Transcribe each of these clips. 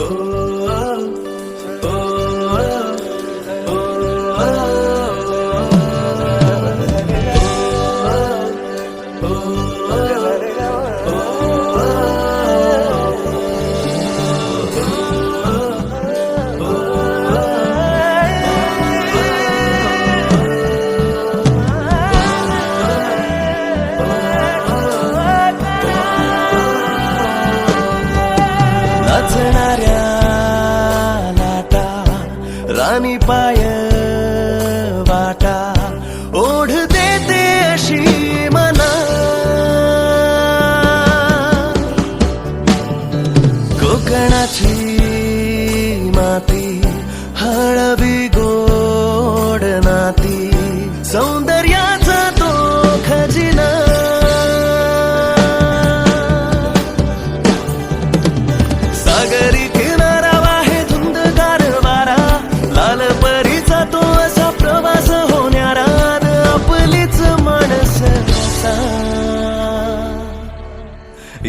Oh. राणी पाय वाटा ओढ देते अशी मना कोकणाची माती हळवी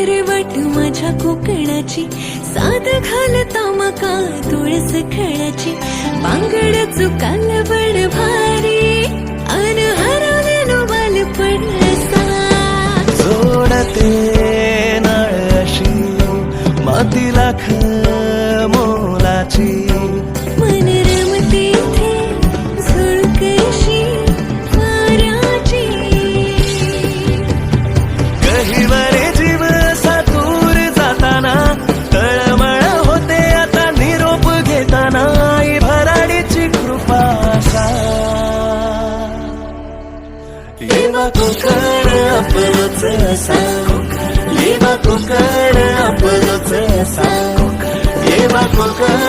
हिरवट माझ्या कोकणाची. साध घालता मका तुळस खळाची बांगड चुकाल कोकण आपलंच असा येवा कोकण आपलंच असा येवा कोकण